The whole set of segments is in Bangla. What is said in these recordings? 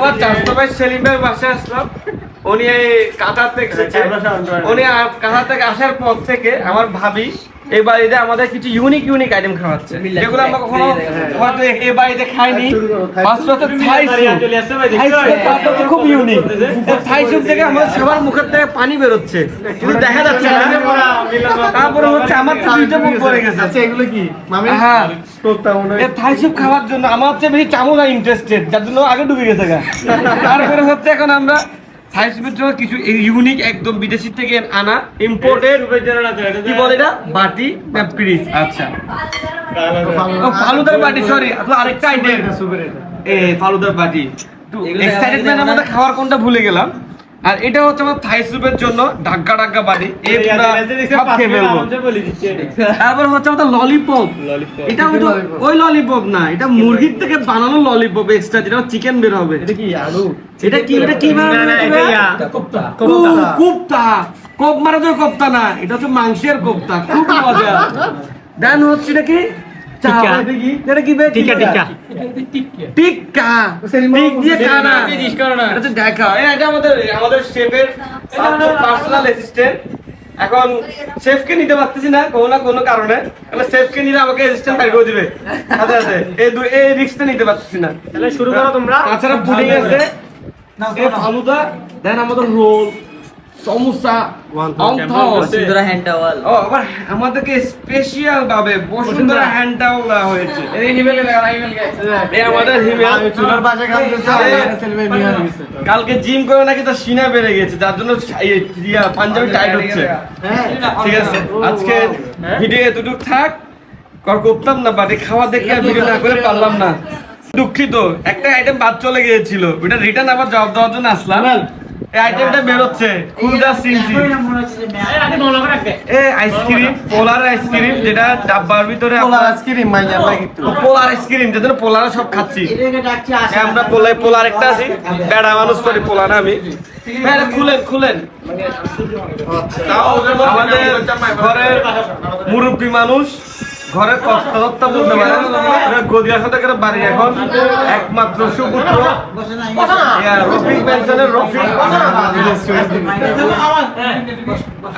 আমার চাষতো ভাই সেলিম ভাই বাসায় আসলাম। উনি এই কাতার থেকে এসেছে। উনি কাতার থেকে আসার পর থেকে আমার ভাবি এই বাড়িতে আমাদের কিছু ইউনিক ইউনিক আইটেম খাওয়াচ্ছে। যেগুলো আমরা কখনো হয়তো এ- এই বাড়িতে খাইনি। হচ্ছে থাই স্যুপ খুব ইউনিক থাই স্যুপ থেকে আমাদের সবার মুখের থেকে পানি বেরোচ্ছে। কিন্তু দেখা যাচ্ছে না। তারপরে হচ্ছে আমার দুইটা মুখ পড়ে গেছে। আচ্ছা এগুলো কি? হ্যাঁ। হয়। এ থাই স্যুপ খাওয়ার জন্য আমার হচ্ছে বেশি চামচ ইন্টারেস্টেড যার জন্য আগে ডুবে গেছে তারপরে হচ্ছে এখন আমরা কিছু ইউনিক একদম বিদেশি থেকে আনা ইম্পোর্টেড কি বলে এটা? বাটি পিরিচ? আচ্ছা। ফালুদার বাটি। সরি আরেকটা আইটেম ফালুদার বাটি। খাওয়ার কোনটা ভুলে গেলাম। আর এটা হচ্ছে আমার থাই স্যুপের জন্য ঢাকা ঢাকা বাটি এই পুরা সব খেয়ে ফেলব। তারপর হচ্ছে আমাদের ললিপপ এটা ওই ওই ললিপপ না এটা মুরগির থেকে বানানো ললিপপ এক্সট্রা যেটা চিকেন বের হবে। এটা কি আলু? এটা কি এটা কি কোপ্তা। কোপ্তা। কোপ মারা তো কোপ্তা না এটা হচ্ছে মাংসের কোপ্তা। খুব মজা। দেন হচ্ছে এটা কি? চাপ। এটা কি এটা কি বে? টিক্কা, টিক্কা। টিক্কা সেলিম টিক দিয়ে খানা জিনিস করো না। এটা হচ্ছে দেখা। এটা আমাদের আমাদের শেফের পার্সোনাল অ্যাসিস্ট্যান্ট এখন শেফকে নিতে পারতেছি না কোনো না কোনো কারণে। তাহলে শেফকে নিলে আমাকে অ্যাসিস্ট্যান্ট করে দিবে। সাথে সাথে। এই দুই এই রিস্কটা নিতে পারতেছি না। তাহলে শুরু করো তোমরা। তাছাড়া পুডিং আছে। ফালুদা দেন আমাদের roll samosa Bashundhara hand towel ও আবার আমাদেরকে স্পেশাল ভাবে বসুন্ধরা হ্যান্ড টাওয়াল দেওয়া হয়েছে এই আমাদের হিমেল চুলার পাশে কালকে জিম করে নাকি তার সিনা বেড়ে গেছে যার জন্য পাঞ্জাবি টাইট হচ্ছে হ্যাঁ ঠিক আছে আজকে ভিডিও এতটুকু থাক কর করতাম না বাড়ি খাওয়া দেখে ভিডিও না করে পারলাম না দুঃখিত একটা আইটেম বাদ চলে গিয়েছিল ওটা রিটার্ন আবার জবাব দেওয়ার জন্য আসলাম এই আইটেমটা বেরোচ্ছে। খুলদা সিনসি এই আইসক্রিম পোলার আইসক্রিম যেটা ডাব্বার ভিতরে পোলা আপনার- আইসক্রিম মাইয়া ভাই পোলার আইসক্রিম যেটা পোলার সব খাচ্ছি। হ্যাঁ, আমরা পোলাই পোলার একটা আছি। বেড়া মানুষ করি পোলা না আমি। হ্যাঁ, খুলেন খুলেন। তাও আমাদের ঘরের মুরব্বী মানুষ। কর্তা দত্তা বলতে পারে গদিয়া বাড়ি এখন একমাত্র সুপুত্র। রফিক পেনশনের রফিক।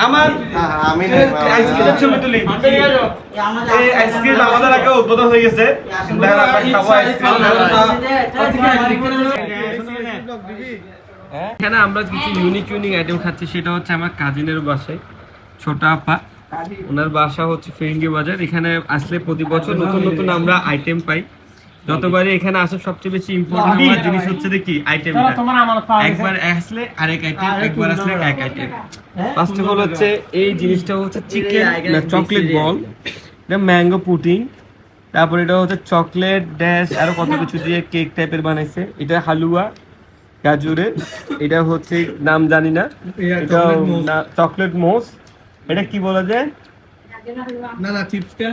আমার আমি আইসক্রিমের ছবি তুলি। এই আইসক্রিম আমাদের আমরা কিছু ইউনিক ইউনিক আইটেম খাচ্ছি, সেটা হচ্ছে আমার কাজিনের বাসায়। ছোট আপা। ওনার বাসা হচ্ছে ফিরিঙ্গি বাজার। এখানে আসলে প্রতি বছর নতুন নতুন আমরা আইটেম পাই। যতবারই এখানে আসে সবচেয়ে বেশি ইম্পর্টেন্ট আমার জিনিস হচ্ছে যে কি? আইটেমটা একবার আসলে আরেক আইটেম একবার আসলে এক আইটেম ফার্স্ট অফ অল হচ্ছে এই জিনিসটা হচ্ছে চিকেন চকলেট বল এটা ম্যাঙ্গো পুটিং তারপর এটা হচ্ছে চকলেট ড্যাশ আরও কত কিছু দিয়ে কেক টাইপের বানাইছে। এটা হালুয়া গাজরের। এটা হচ্ছে নাম জানি না। এটা চকলেট মোস এটা কি বলা যায় না না চিপসটা।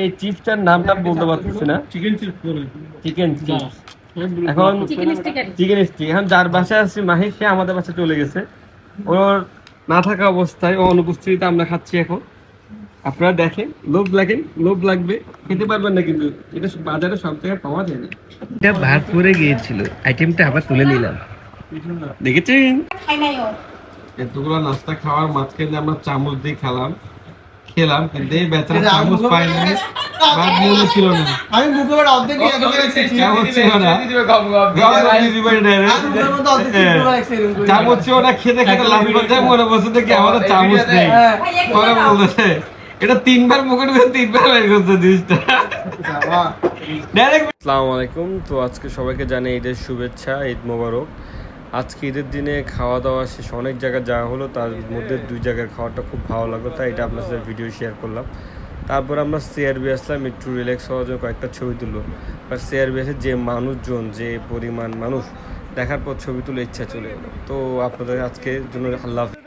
এই চিপসটার নামটা বলতে পারতেছি না। চিকেন চিপস বলে। চিকেন চিপস এখন চিকেন স্টিক এখন যার বাসায় আছি মাহি সে আমাদের বাসায় চলে গেছে। ওর না থাকা অবস্থায় ও অনুপস্থিতিতে আমরা খাচ্ছি এখন। আপনারা দেখেন লোভ লাগেন লোভ লাগবে। খেতে পারবেন না কিন্তু এটা বাজারে সব জায়গায় পাওয়া যায় না। এটা ভাত পরে গিয়েছিল। আইটেমটা আবার তুলে নিলাম। দেখেছেন? এতগুলো নাস্তা খাওয়ার মাঝখানে আমরা চামচ দিয়ে খেলাম। খেলাম কিন্তু এই বেচারা চামচ পাইনি। মনে ছিল না। আমি মুখে বড় অর্ধেক দিয়ে। চামচ ছিল না। করে। চামচ ছিল না খেতে খেতে লাভ করতে মনে বসে দেখি আমাদের চামচ নেই। হ্যাঁ। পরে বলতেছে এটা তিনবার মুখে ঢুকে তিনবার বের করতে জিনিসটা। আসসালামু আলাইকুম। তো আজকে সবাইকে জানাই ঈদের শুভেচ্ছা ঈদ মোবারক। আজকে ঈদের দিনে খাওয়া দাওয়া শেষ, অনেক জায়গায় যাওয়া হলো, তার মধ্যে দুই জায়গার খাওয়াটা খুব ভালো লাগল, তাই এটা আপনার সাথে ভিডিও শেয়ার করলাম। তারপর আমরা সিআরবি আসলাম, একটু রিল্যাক্স হওয়ার জন্য কয়েকটা ছবি তুললো আর সিআরবি এসে যে মানুষজন, যে পরিমাণ মানুষ, দেখার পর ছবি তুলে ইচ্ছা চলে গেলো। তো আপনাদের আজকে জন্য আল্লাহ।